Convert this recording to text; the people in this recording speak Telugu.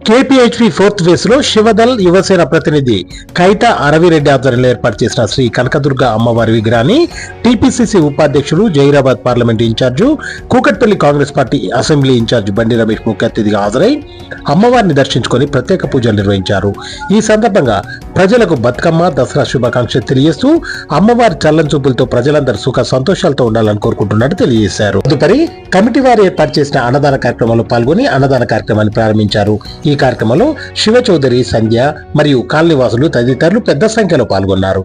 కేపీహెచ్పి ఫోర్త్ ఫేజ్లో శివదల్ యువసేన ప్రతినిధి కైట అరవిరెడ్డి ఆధ్వర్యంలో ఏర్పాటు చేసిన శ్రీ కనకదుర్గ అమ్మవారి విగ్రహాన్ని టీపీసీసీ ఉపాధ్యక్షుడు Zaheerabad parliament incharge Kukatpally Congress party assembly incharge Bandi Ramesh ముఖ్య అతిథిగా హాజరై అమ్మవారిని దర్శించుకొని ప్రత్యేక పూజలు నిర్వహించారు. ఈ సందర్భంగా ప్రజలకు బతుకమ్మ దసరా శుభాకాంక్షలు తెలియజేస్తూ అమ్మవారి చల్లని చూపులతో ప్రజలందరూ సుఖ సంతోషాలతో ఉండాలని కోరుకుంటున్నట్టు తెలియజేశారు. తదుపరి కమిటీ వారు ఏర్పాటు చేసిన అన్నదాన కార్యక్రమంలో పాల్గొని అన్నదాన కార్యక్రమాన్ని ప్రారంభించారు. ఈ కార్యక్రమంలో శివ చౌదరి సంధ్య మరియు కాలనీవాసులు తదితరులు పెద్ద సంఖ్యలో పాల్గొన్నారు.